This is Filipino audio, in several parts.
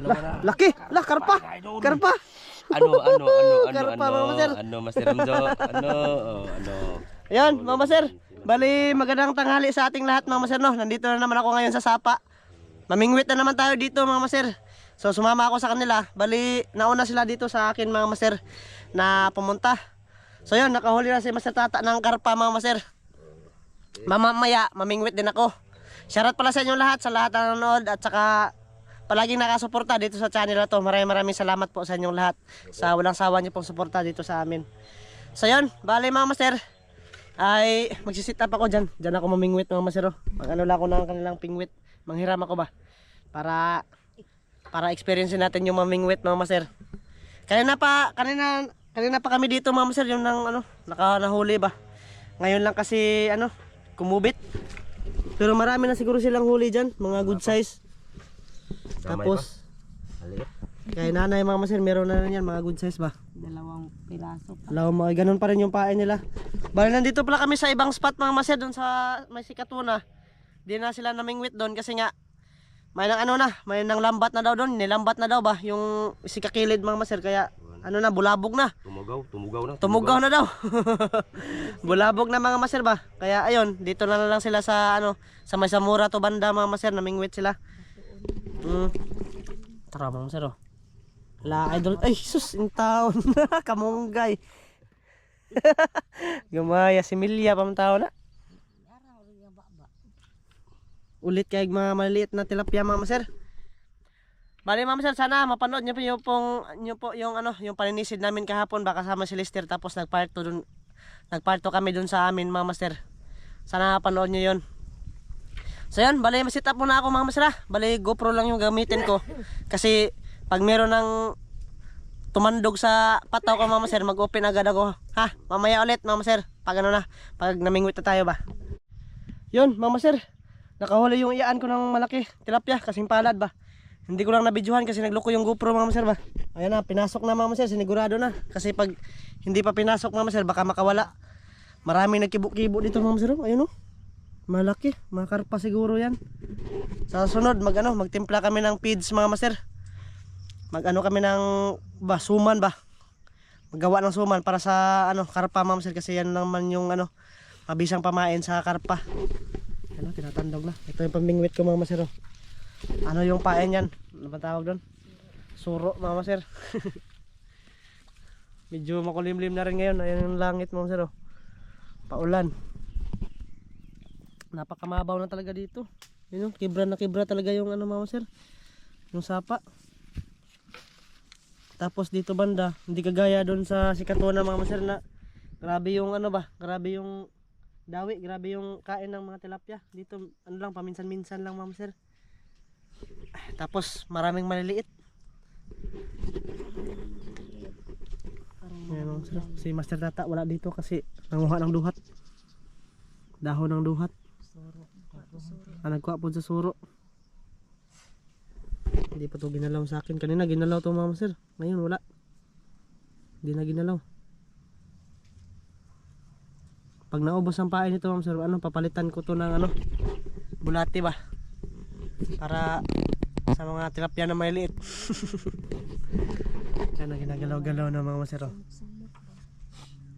Na. Laki! La, karpa! Karpa! Ano, ano, ano, ano, Karpa, ano, Mama Sir. ano, Master Ramjo, ano, oh, ano. Ayan, Mama Sir. Bali, magandang tanghali sa ating lahat, Mama Sir. No? Nandito na naman ako ngayon sa Sapa. Mamingwit na naman tayo dito, Mama Sir. So, sumama ako sa kanila. Bali, nauna sila dito sa akin, Mama Sir, na pumunta. So, yun, nakahuli na si Master Tata ng karpa, Mama Sir. Mamamaya, mamingwit din ako. Shoutout pala sa inyo lahat, sa lahat na nanonood at saka palaging nakasuporta dito sa channel na to. Maraming maraming salamat po sa inyong lahat sa walang sawa niyo pong suporta dito sa amin. So yun, bali mga master, ay magsisit up ako dyan. Dyan ako mamingwit mga master. oh. Mag lang ako ng kanilang pingwit. Manghiram ako ba? Para para experience natin yung mamingwit mga master. Kanina pa, kanina, kanina pa kami dito mga master, yung nang ano, naka ba? Ngayon lang kasi ano, kumubit. Pero marami na siguro silang huli dyan, mga good size. Kamay Tapos. Maliit. kay nanay mga master, meron na rin yan, mga good size ba? Dalawang piraso pa. Alam mo, ganun pa rin yung pain nila. Bali, nandito pala kami sa ibang spot mga master, doon sa may sikatuna. Di na sila namingwit doon kasi nga, may nang ano na, may nang lambat na daw doon, nilambat na daw ba, yung sikakilid mga master, kaya ano na, bulabog na. Tumugaw, tumugaw na. Tumugaw na daw. Bulabog na mga maser ba? Kaya ayun, dito na lang sila sa ano, sa may Samura to banda mga maser, namingwit sila. Mm. Tara mga maser oh. La idol, ay sus, in town. Kamunggay. Gumaya si Milya pamtao na. Ulit kay mga maliit na tilapia mga maser. Bali ma'am sir, sana mapanood niyo po yung pong niyo po yung ano, yung paninisid namin kahapon baka sama si Lester tapos nagparto dun nagparto kami dun sa amin mga master. Sana mapanood niyo 'yon. So yan, bali masit up muna ako mga master. ah. Bali GoPro lang yung gamitin ko kasi pag meron ng tumandog sa pataw ko mga master, mag-open agad ako. Ha, mamaya ulit mga master. Pag ano na, pag namingwit na tayo ba. Yun, mga master. Nakahuli yung iyaan ko ng malaki tilapia kasing palad ba. Hindi ko lang nabidyohan kasi nagloko yung GoPro mga maser ba. Ayan na, pinasok na mga maser, sinigurado na. Kasi pag hindi pa pinasok mga maser, baka makawala. Maraming nagkibo-kibo dito mga maser. oh. Ayun oh. Malaki, mga karpa siguro yan. Sa sunod, mag ano, magtimpla kami ng feeds mga maser. Mag ano kami ng ba, suman ba. Maggawa ng suman para sa ano, karpa mga maser kasi yan naman yung ano, mabisang pamain sa karpa. Ano, tinatandog na. Ito yung pamingwit ko mga maser. oh. Ano yung paen yan? Ano ba tawag doon? Suro, mama sir. Medyo makulimlim na rin ngayon. Ayan yung langit mga sir. oh. Paulan. Napakamabaw na talaga dito. Yun yung kibra na kibra talaga yung ano mama sir. Yung sapa. Tapos dito banda, hindi kagaya doon sa Sikatuna mga sir na grabe yung ano ba, grabe yung dawi, grabe yung kain ng mga tilapia. Dito ano lang paminsan-minsan lang mama sir. Tapos maraming maliliit. Ayan, mga sir. Si Master Tata wala dito kasi nanguha ng duhat. Dahon ng duhat. Ah, nagkuha po sa suro. Hindi pa to ginalaw sa akin. Kanina ginalaw to mama sir. Ngayon wala. Hindi na ginalaw. Pag naubos ang pain nito ma'am sir, ano, papalitan ko to ng ano, bulati ba? Para sa mga tilapia na maliliit. Yan ang ginagalaw-galaw ng mga masero.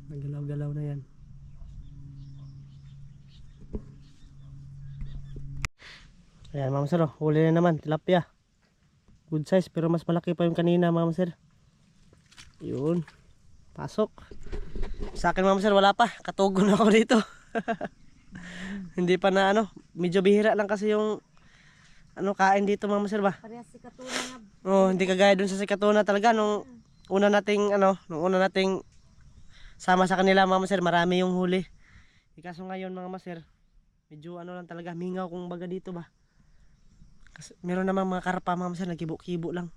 Nagalaw-galaw na yan. Ayan mga masero, huli na naman, tilapia. Good size pero mas malaki pa yung kanina mga maser. Yun. Pasok. Sa akin mga maser wala pa. Katugon ako dito. Hindi pa na ano, medyo bihira lang kasi yung ano kain dito mga maser ba. Parehas si Katuna. Oh, hindi kagaya dun sa Sikatuna talaga nung una nating ano, nung una nating sama sa kanila mga maser, marami yung huli. E kaso ngayon mga maser, medyo ano lang talaga, mingaw kung baga dito ba. Kasi meron namang mga karpa mga maser, nagkibo-kibo lang.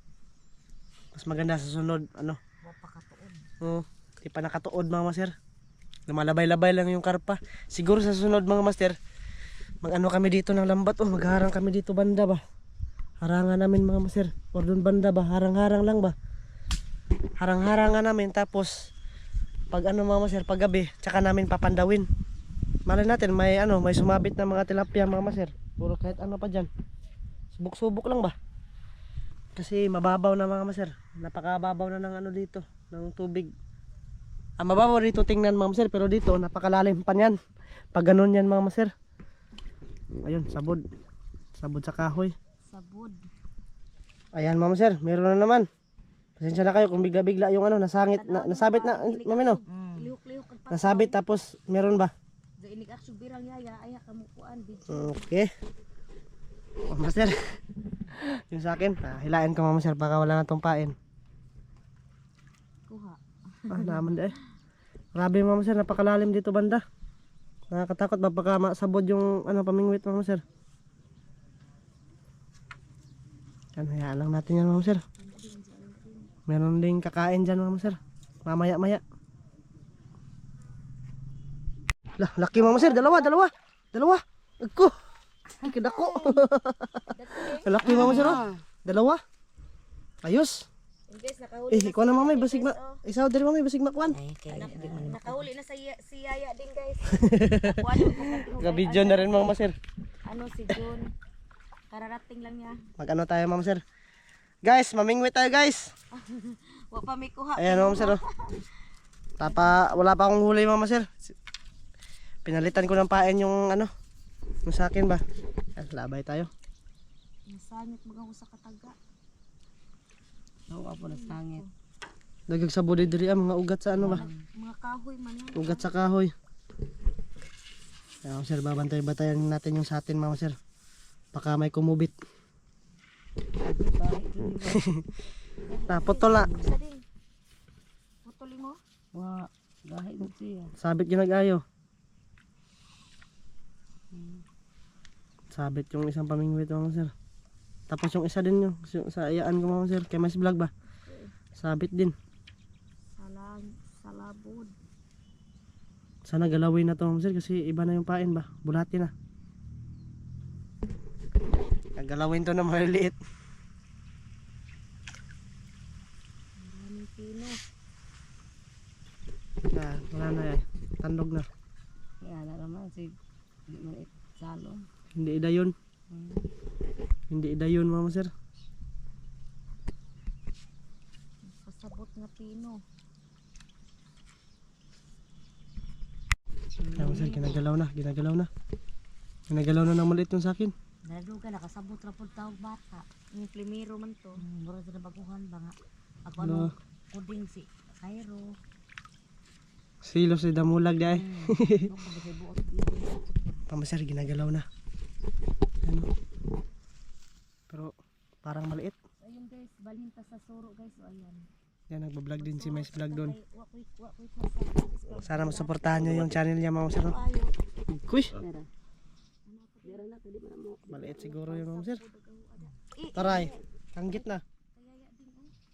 Mas maganda sa sunod, ano. Mapakatuon. Oh, di pa nakatuod mga maser. Lumalabay-labay lang yung karpa. Siguro sa sunod mga master, mag-ano kami dito ng lambat. Oh, magharang kami dito banda ba. Harangan namin mga master. Or doon banda ba, harang-harang lang ba. Harang-harangan namin tapos pag ano mga master, pag gabi, tsaka namin papandawin. Malay natin may ano, may sumabit na mga tilapia mga master. Puro kahit ano pa diyan. Subok-subok lang ba. Kasi mababaw na mga maser. Napakababaw na ng ano dito, ng tubig. Ah, mababaw dito tingnan mga maser, pero dito napakalalim pa niyan. Pag ganun yan mga maser. Ayun, sabod. Sabod sa kahoy. Sabod. Ayan mga maser, meron na naman. Pasensya na kayo kung bigla-bigla yung ano, nasangit, na, nasabit na, mamino. Kag pa. Nasabit tapos meron ba? Sa Oh, master. yung sa akin, ah, hilain ko mga maser baka wala na tumpain. Kuha. Ah, naman di eh. Grabe mga maser, napakalalim dito banda. Nakakatakot ba baka masabod yung ano pamingwit mga maser. Yan, hayaan lang natin yan mga maser. Meron ding kakain dyan mga maser. Mamaya maya. Lah, laki mga maser, dalawa, dalawa. Dalawa. Agko. Kidako. laki mga maser, oh. Dalawa. Ayos. Guys, nakahuli Eh, ikaw na mamay, basig ma... Isaw dari mamay, basig makwan. nakahuli na sa si Yaya din guys. Mo Ga-video na rin mga maser. ano si Jun. Kararating lang niya. Mag-ano tayo mga maser. Guys, mamingwit tayo guys. Wa pa may kuha. Ayan mga maser. oh. Tapa, wala pa akong huli mga maser. Pinalitan ko ng pain yung ano. Yung sa akin ba. Ayan, labay tayo. Nasangit mga sa kataga. Oo, apo na sangit. Dagag sa body diri ah, mga ugat sa ano ba. Mga kahoy man. Ugat sa kahoy. Ayan maser, babantay-bantayan natin yung sa atin mga maser. Baka may kumubit. Na, putol na. Isa din. Putuli mo. Wa, gahit mo siya. Sabit yung nag-ayo. Sabit yung isang pamingwit mga sir. Tapos yung isa din yung, sa ayaan ko mga sir. Kay mais vlog ba? Sabit din. Salang, salabod. Sana galawin na to mga sir kasi iba na yung pain ba? Bulati na. Galawin to na maliliit. Daming pino. Ah, wala na eh. Tandog na. Kaya na naman si di man it salon. Hindi idayon. Hmm. Hindi idayon mga sir. Pasabot nga pino. Mga sir, ginagalaw na. Ginagalaw na. Ginagalaw na ng maliit yung sa akin. Naduga nakasabot ra pud tawag bata. Yung plimero man to. Hmm, mura sa baguhan ba nga. Ako Ano? ano, kuding si Cairo. Silo si damulag di ay. Buot dito? Pamasar, ginagalaw na. Ano? Pero parang maliit. So ayun guys, balhin ta sa suro guys. So ayan. Yan, nagbablog din si Mais Vlog doon. Sana masuportahan nyo yung channel niya mga sir. Kuy! Mo. Maliit siguro yun mga sir. Taray, tanggit na.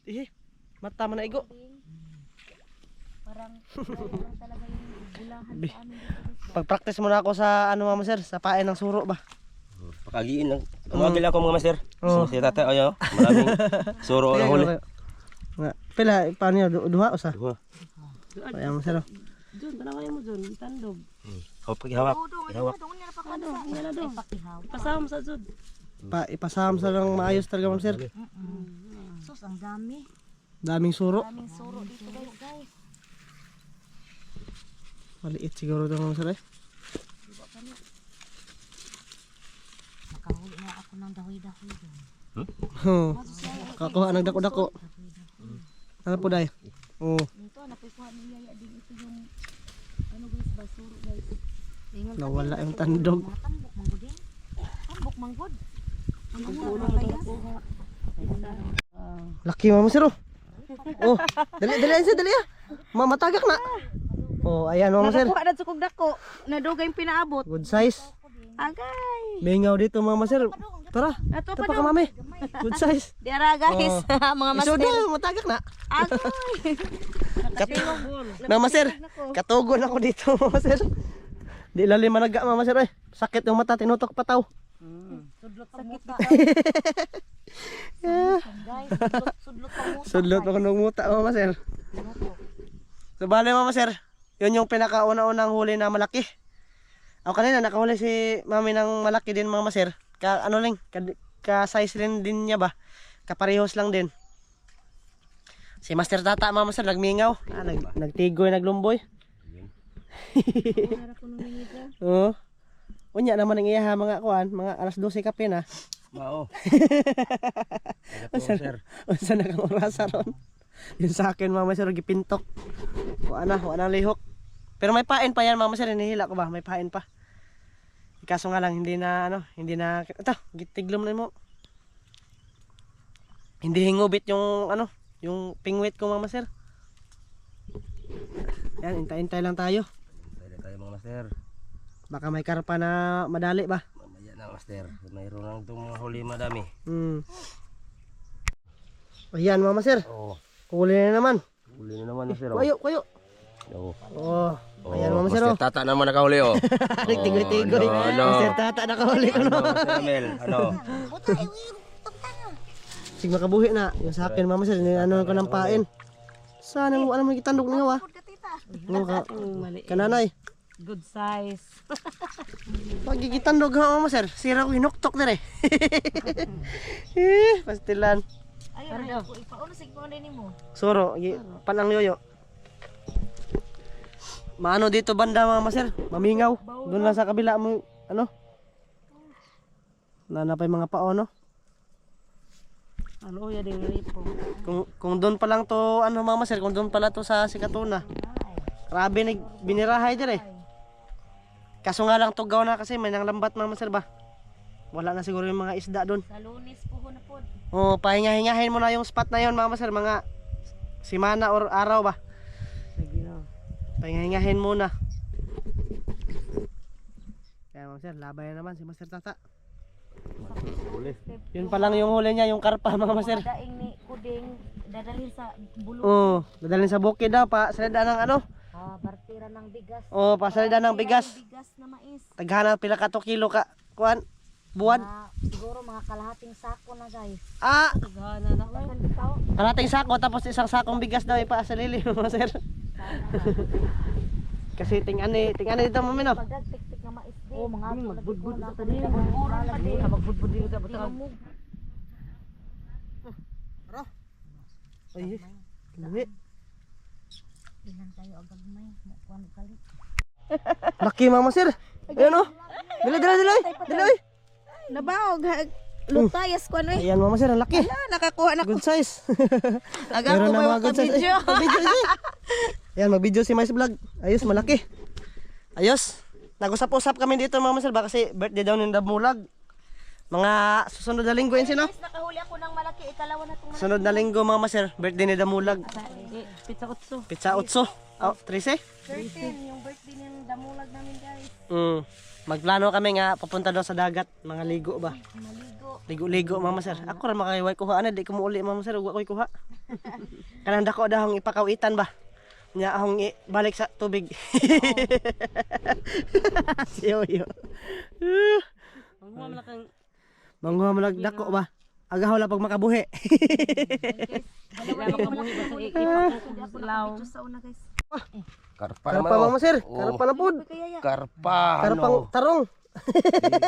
Eh, mata mo na igo. Parang talaga yung sa amin. Pag-practice muna ako sa ano mga sir, sa pain ng suro ba? Pakagiin lang. Tumagil ako mga master. Oo. So, si tatay, ayaw. Maraming suro na huli. Nga, pila, paano yun? Du- Duha o sa? Duha. Ayan mga sir. oh. Jun, tanawa mo Jun, tandog. Hawak paghawak. Tudong, Ihawak. tudong niya pa Ano, yan na sa Jun. Pa, ipasaham sa lang maayos talaga mga sir. Sus, ang dami. Daming suro. Daming suro dito guys, guys. Maliit siguro ito mga sir eh. Nakahuli na ako ng dahoy-dahoy doon. Hmm. Kakuha ng dako-dako. Ano po day? Oo. Ito, napukuha ni Yaya din ito yung ano guys, basuro guys. Nawala yung tandog. Tambok manggod din. Tambok manggod. Laki mga sir oh. Oh, dali dali sir, dali ah. Mamatagak na. Oh, ayan mga sir. Nakakuha na sukog dako. Nadugay yung pinaabot. Good size. Agay. Bingaw dito mga sir. Tara. Ato Ito pa pa ka daw. mami. Good size. Diara guys, mga Iso master. na, matagak na. Agay. Kat na maser. Katugon ako dito mga sir. Di lalim managa mga sir eh. Sakit yung mata, tinutok pataw. Sudlot ang muta. Yeah. Sudlot, sudlot ang muta. Sudlot ako ng muta mga sir. So bale mga sir, yun yung pinakauna-unang huli na malaki. Ako kanina nakahuli si mami ng malaki din mga maser. Ka ano lang, ka, ka size rin din niya ba? kaparehos lang din. Si Master Tata mga master nagmingaw, ah, nag, nagtigoy, naglumboy. Oo. Unya naman ang iyaha mga kuan, mga alas 12 kape na. Mao. Ano sir? Unsa na kang orasa ron? Yung sa akin mga master gipintok. Wa na, wa na lihok. Pero may pain pa yan mga master, hinihila ko ba? May pain pa. Kaso nga lang hindi na ano, hindi na ito, gitiglom na mo. Hindi hingubit yung ano, yung pingwit ko mga master. Yan, intay-intay lang tayo. Pwede tayo mga master. Baka may karpa na madali ba? Mamaya na master. Mayroon lang itong mga huli madami. Hmm. Ayan mga master, Oo. huli na naman. Huli na naman master. oh. Kuyo, kuyo. Oo. Oh, ayan mga Oh, master. Master Tata naman nakahuli oh. Nagtigoy-tigoy. Oh, ano, ano? Master Tata nakahuli ko no. Ano, Master Amel? Ano? Sige makabuhi na. Yung sa akin mama sir, ano ko ng pain. Sana mo ano mo gitandog nga wa. Ano ka? Kananay. Good size. Pag gigitandog ha mama sir, sira ko hinuktok dire. Eh, pastilan. Ayun, ay, ipauna sa ipon din mo. Soro, panang yoyo. Maano dito banda mama sir? Mamingaw. Doon lang sa kabila mo ano? Nanapay mga pao no? Ano ya ding ripo. Kung kung doon pa lang to ano mama sir, kung doon pala to sa Sikatuna. Grabe nag binirahay dire. Kaso nga lang tugaw na kasi may nang lambat mama sir ba. Wala na siguro yung mga isda doon. Sa lunes po na po. Oh, pahinga-hingahin mo na yung spot na yon mama sir, mga simana or araw ba. Pahinga-hingahin muna. Kaya sir, labay na naman si Master Tata. Yun pa lang yung huli niya, yung karpa mama sir. Daing ni Kuding, dadalhin sa bulong. Oh, dadalhin sa bukid daw pa, salida ng ano? Ah, partira ng bigas. Oh, pasalida ng bigas. Bigas na mais. Taghana pila ka to kilo ka kuan buwan. Ah, siguro mga kalahating sako na guys. Ah, Gana na karating sako tapos isang sakong bigas daw ipa sa lili mo sir. Kasi tingani, tingani dito mo mino. Pagdag tik-tik nga mais din. Oh, mga Magbudbud sa kanila. Magbudbud din sa butang. Ay, kinuhi. Ilan tayo agad may. Kuan kalit. Laki mama sir. Ayan oh. Dili dili dili. Dili. Nabaog. Lutayas ko ano eh. Ayan mama sir, ang laki. Nakakuha na Good size. Aga Meron ko may mga good Ayan, mag-video si Mais Vlog. Ayos, malaki. Ayos. Nag-usap-usap kami dito mga sir, baka kasi birthday daw ng Damulag. Mga susunod na linggo yun sino? Nakahuli ako ng malaki. Ikalawa na itong Sunod na linggo mga sir, birthday ni Damulag. Pizza utso. Pizza utso. Oh, 13? 13. Yung birthday ng damulag namin guys. Mm. Magplano kami nga papunta daw sa dagat, mga ligo ba? Maligo. Ligo-ligo mama sir. Ako ra makaiway kuha ana di ko muuli mama sir, ug ko'y kuha. Kanang dako dahong ipakawitan ba? Nya ahong i- balik sa tubig. Siyo yo. Ang mga malakang Manghuha mo lang dako ba? Agahaw la pag makabuhi. Wala makamuhi ba sa ipakukuslaw. Law. sa una guys. Karpa Karpa naman oh. mama sir, Oo. karpa na ya. Karpa. Karpang Ano? tarong.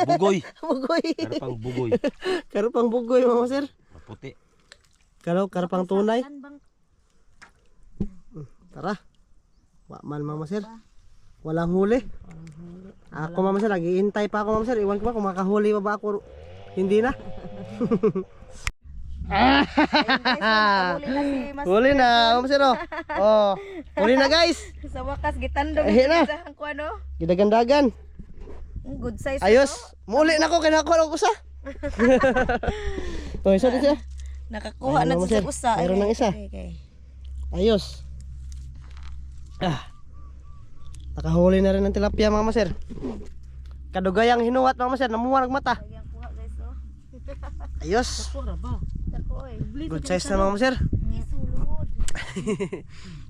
Bugoy. Bugoy. Karpang bugoy. Karpang bugoy mama sir. Maputi. Karaw karpang tunay. Tara. Wa man mama sir. Walang huli. Ako mama sir, naghihintay pa ako mama sir. Iwan ko ba kung makahuli pa ba ako? Hindi na. Huli na. Huli mama sir oh. Oh, huli na guys. Sa wakas gitandog Eh, na. sa ang kuano. Gidagandagan. Good size. Ayos. Muli na ko kinako ako usa. Oh, isa din siya. Nakakuha Ayun, na sa usa. Mayroon ng isa. Okay, okay. Ayos. Ah. Nakahuli na rin ng tilapia mama sir. Kadugayang hinuwat mama sir, namuha ng mata. Ayan kuha guys oh. Ayos. Eh. Good size na mama sir. Isulod.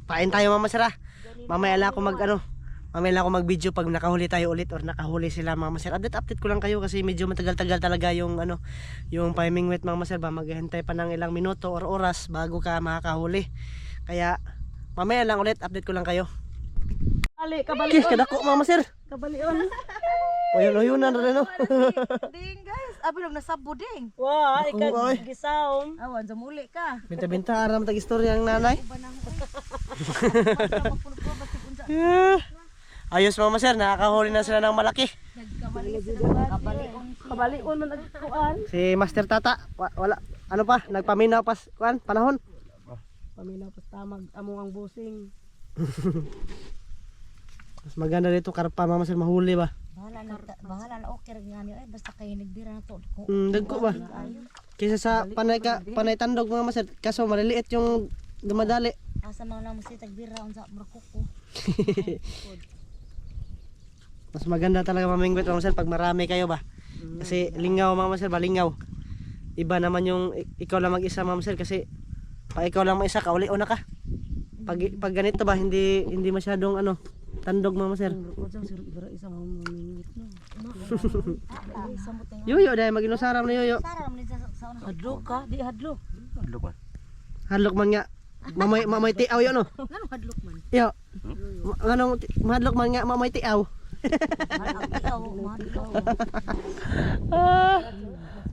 Pain tayo mama sir ah. Mamaya lang ako mag ano. Mamaya lang ako mag video pag nakahuli tayo ulit or nakahuli sila mama sir. Update update ko lang kayo kasi medyo matagal-tagal talaga yung ano yung timing wait mama sir ba maghihintay pa ng ilang minuto or oras bago ka makakahuli. Kaya mamaya lang ulit update ko lang kayo. Ali, Kis kadako mama sir. kabalion. Uyun-uyunan rin no. Ding guys, abi lang nasabo ding. Naku, Wah, ikaw oy. gisaom. Awan sa muli ka. Binta-binta aram tag istorya nanay. Ang hoy. Yeah. Ayos mama sir, nakakahuli na sila ng malaki. Sila kabalion. Kabalion man nagkuan. Si Master Tata, wa- wala ano pa, nagpaminaw pas kuan panahon. Paminaw pas tamag amo ang busing. Mas maganda dito karpa mama sir mahuli ba. Bahala na bahala na okay ra nga niyo eh basta kayo nagbira na to. Mm, dagko ba? Kaysa sa panay ka panay tandog mama sir, kaso maliliit yung dumadali. asa mga namo si tagbira unsa markuko. Mas maganda talaga mamingwit mama sir pag marami kayo ba. Kasi lingaw mama sir, balingaw. Iba naman yung ikaw lang mag-isa mama sir kasi pag ikaw lang mag-isa ka uli una ka. Pag pag ganito ba hindi hindi masyadong ano tandog mama sir. Isa. Yuyo dahil maginusaram na yuyo. Sara man sa sa una. Hadlo ka, di hadlo. Ano ba? Hadlok man nga. Mamay mamay tiaw yo no. Ngano hadlok man? Yo. Ti- mahadlok man nga mamay tiaw. Ah.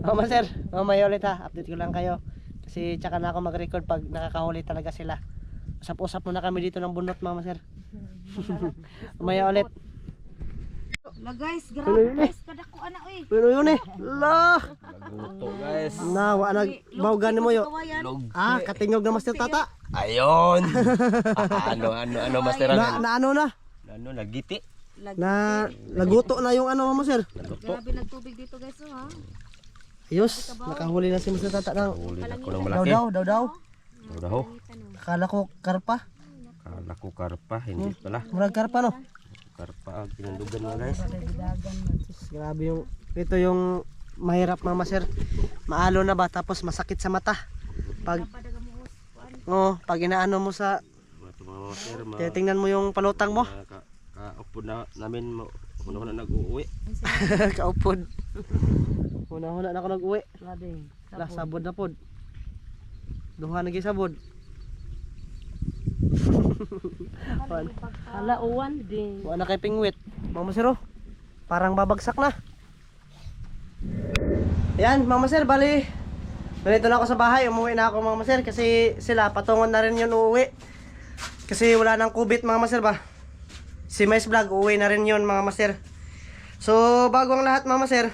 Mama sir, mamaya ulit ha. Update ko lang kayo. Kasi tsaka na ako mag-record pag nakakahuli talaga sila. Usap-usap muna kami dito ng bunot mama sir. mamaya ulit. La guys, grabe guys, kada ko ana oy. Pero yun eh. La. Nagluto guys. Na, wa nag bawgan mo yo. Ah, katingog na Master Tata. Ayon. Ano ano ano master Na, na ano na? Ano nagiti? Na naguto na yung ano mama sir. Grabe nagtubig dito guys oh ha. Ayos, nakahuli na si Master Tata ng Uli na ko ng daw malaki. daw, daw daw. Daw. Akala ko karpa. Kala ko karpa, hindi pala. Murag karpa no. Karpa ang pinandugan mo guys. Grabe yung ito yung mahirap mama sir. Maalo na ba tapos masakit sa mata. Pag Oh, pag inaano mo sa Mga mga master, mga titingnan mo yung palutang mo. mga ka, kaupo na namin mo. Una na nag-uwi. Kaupod. Una-una na ako nag-uwi. Lading. Lah sabod na pod. Duha na sabod. Wan. Hala uwan ding. Wa na kay pingwit. Mama sir oh. Parang babagsak na. Yan, Mama Sir, bali. Ganito na ako sa bahay. Umuwi na ako, Mama Sir, kasi sila patungon na rin yun uuwi. Kasi wala nang kubit, Mama Sir ba? Si Mais Vlog, uuwi na rin yun, Mama Sir. So, bago ang lahat, Mama Sir,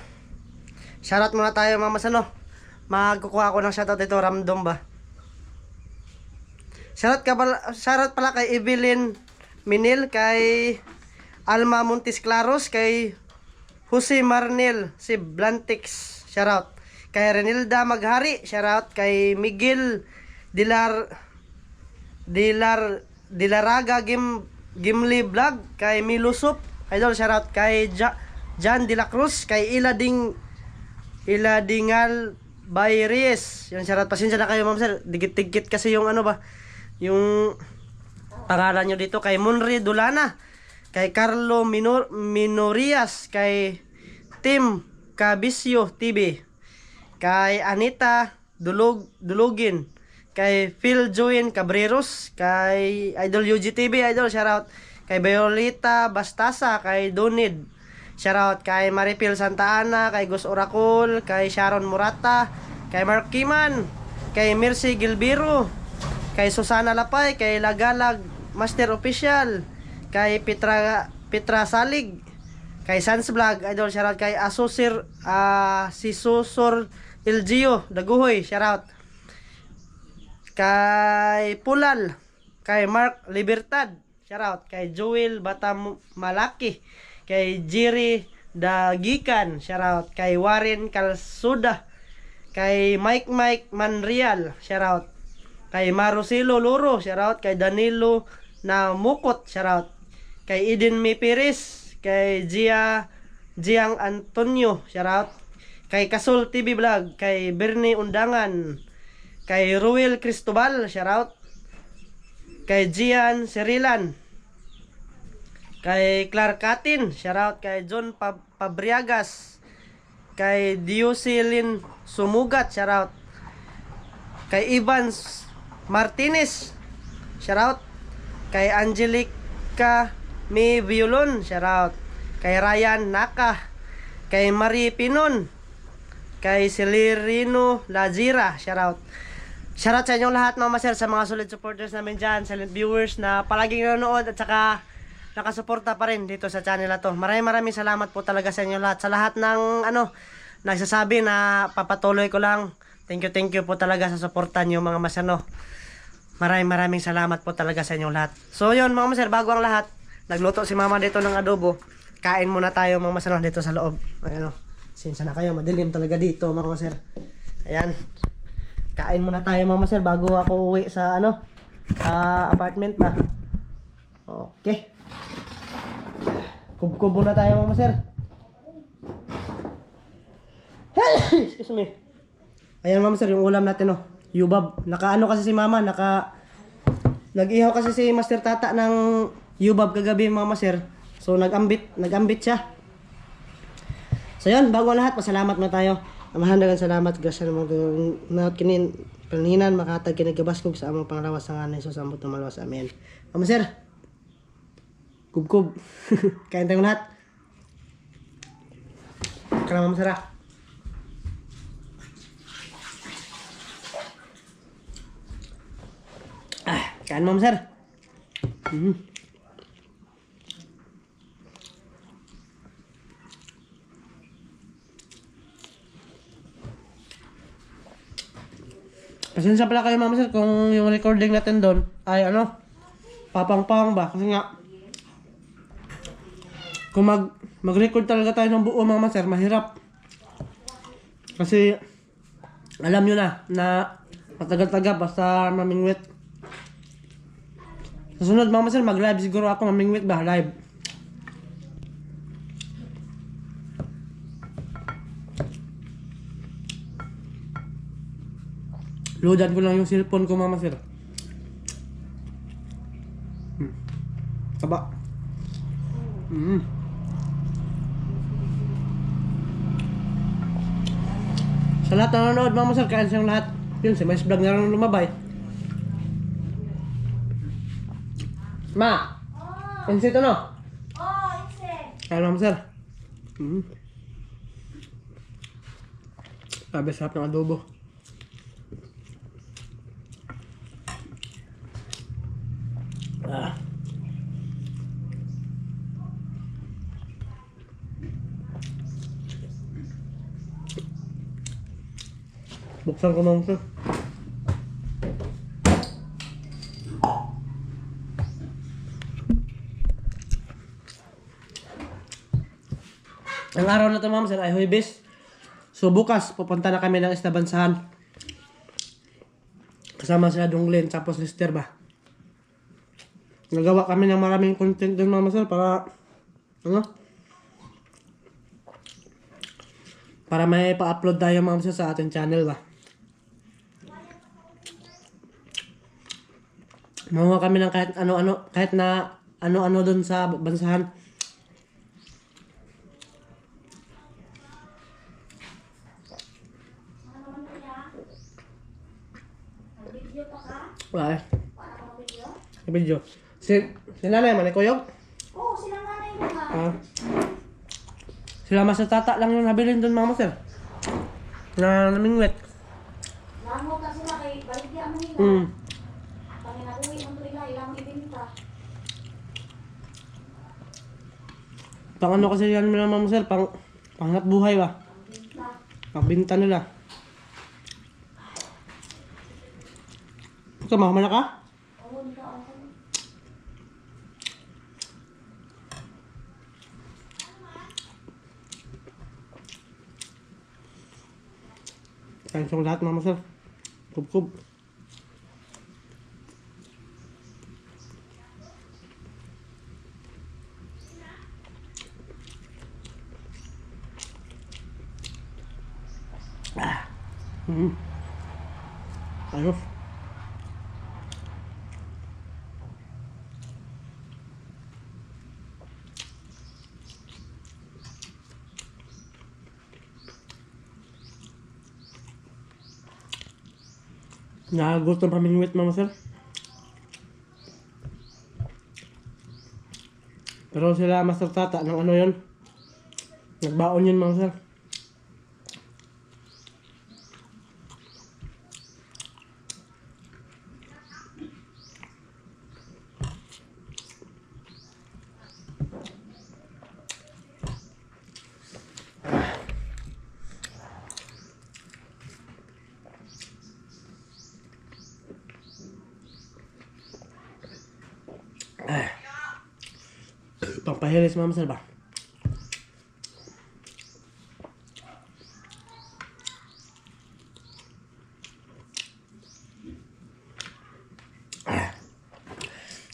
shoutout muna tayo, Mama Sir, no? Magkukuha ako ng shoutout ito, Ramdom ba? Shoutout, ka pala, shoutout pala kay Evelyn Minil, kay Alma Montes Claros, kay Jose Marnel, si Blantix, shoutout. Kay Renilda Maghari, shoutout. Kay Miguel Dilar Dilar Dilaraga Gim Gimli Vlog, kay Milusup, idol shoutout. Kay ja, Jan De La Cruz, kay Ilading Iladingal Bayries. Yung shoutout. Pasensya na kayo, ma'am sir. Digit-digit kasi yung ano ba, yung pangalan nyo dito kay Munri Dulana kay Carlo Minor Minorias kay Tim Cabisio TV kay Anita Dulog Dulugin kay Phil Join Cabreros kay Idol UG TV Idol shoutout kay Violeta Bastasa kay Donid shoutout kay Maripil Santa Ana kay Gus Oracol kay Sharon Murata kay Mark Kiman kay Mercy Gilbiro kay Susana Lapay, kay Lagalag Master Official, kay Petra Petra Salig, kay Sans Vlog, idol shoutout kay Asusir ah si Susur Ilgio Daguhoy, shoutout. Kay Pulal, kay Mark Libertad, shoutout kay Joel Batam Malaki, kay Jerry Dagikan, shoutout. Kay Warren Calsuda, kay Mike Mike Manrial, shoutout. Kay Marusilo Luro, shoutout. Kay Danilo na Mukot, shoutout. Kay Eden May kay Gia Jiang Antonio, shoutout. Kay Kasol TV Vlog, kay Bernie Undangan, kay Ruel Cristobal, shoutout. Kay Gian Serilan, kay Clark Katin, shoutout kay John Pab- Pabriagas, kay Dioselin Sumugat, shoutout kay Evans Martinez, shoutout. Kay Angelica May Violon, shoutout. Kay Ryan Naka, kay Marie Pinon, kay Celerino Lazira, shoutout. Shoutout sa inyong lahat mga master, sa mga solid supporters namin dyan, silent viewers na palaging nanonood at saka nakasuporta pa rin dito sa channel na to. Maraming maraming salamat po talaga sa inyo lahat. Sa lahat ng ano, nagsasabi na papatuloy ko lang. Thank you, thank you po talaga sa suporta nyo mga masano. Maraming maraming salamat po talaga sa inyong lahat. So yun mga master, bago ang lahat, nagluto si mama dito ng adobo. Kain muna tayo mga masano dito sa loob. Ayan o. Sinsa na kayo, madilim talaga dito mga master. Ayan. Kain muna tayo mga master bago ako uwi sa ano, sa apartment na. Okay. Kubkub muna tayo mga master. Excuse me. Ayan mama sir, yung ulam natin oh. Yubab. Naka ano kasi si mama, naka... Nag-ihaw kasi si Master Tata ng yubab kagabi mama sir. So nag-ambit, nag-ambit siya. So yun, bago lahat, pasalamat na tayo. Amahandagan salamat, grasya naman naot kinin panhinan makatag kinagabaskog sa among panglawas sa ngalan Jesus ambot na malawas. Amen. Mama sir. Kubkub. Kain tayong lahat. Kaya mama sir ah. Kain ma'am sir. Mhm. Pasensya pala kayo ma'am sir kung yung recording natin doon ay ano, papang-pang ba? Kasi nga, kung mag, mag-record talaga tayo ng buo mga sir, mahirap. Kasi, alam nyo na, na matagal-tagal basta mamingwit. Sa sunod mga sir, mag-live siguro ako mamingwit ba? Live. Loadan ko lang yung cellphone ko mama sir. Hmm. Taba. Mm. Sa lahat na nanonood, mama sir, kain siyang lahat. Yun, si Mais Vlog na lang lumabay. Ma! Insit ano? Oh, inset. Kain mama sir. Mm. Sabi sarap ng adobo. Ah. Buksan ko ma'am sir. Ang araw na ito ma'am sir ay Huwebes. So bukas pupunta na kami ng Estabansahan. Kasama si Adong tapos Lister ba. Nagawa kami ng maraming content dun mama sir para ano? Para may pa-upload tayo mama sir sa ating channel ba. Mamuha kami ng kahit ano-ano, kahit na ano-ano dun sa bansahan. Wala eh. Video. Si, si nanay man, ikuyog? Oh, sila nanay mo nga. Ah. Sila mas tata lang yung nabilin doon mama sir. Na namingwit. Nango ka sila kay baligya mo nila. Hmm. Panginabuhi mo nila, ilang ibinta. Pang ano kasi yan nila mama sir, pang panghanap buhay ba? Binta. Pagbinta nila. Ikaw, mama na ka? Kain siyang lahat mama sir. Kub-kub. Mm. Ayos. Nakagutom pamingwit mama sir. Pero sila master tata ng ano yon Nagbaon yun mga sir. Pampahilis mama sir ba?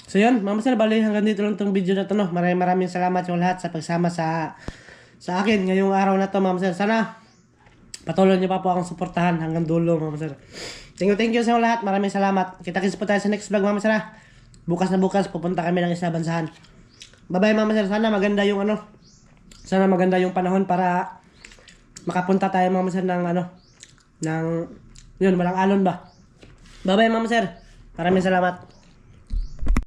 So yun, Mama Sir, bali hanggang dito lang tong video na to, no? Maraming maraming salamat yung lahat sa pagsama sa sa akin ngayong araw na to, Mama Sir. Sana patuloy niyo pa po akong suportahan hanggang dulo, Mama Sir. Thank you, thank you sa lahat. Maraming salamat. Kita-kits po tayo sa next vlog, Sir. ha? Bukas na bukas, pupunta kami ng isa bansahan. Bye-bye, Mama Sir. Sana maganda yung ano, sana maganda yung panahon para makapunta tayo, Mama Sir, ng ano, ng, yun, walang alon ba? Bye-bye, Mama Sir. Maraming salamat.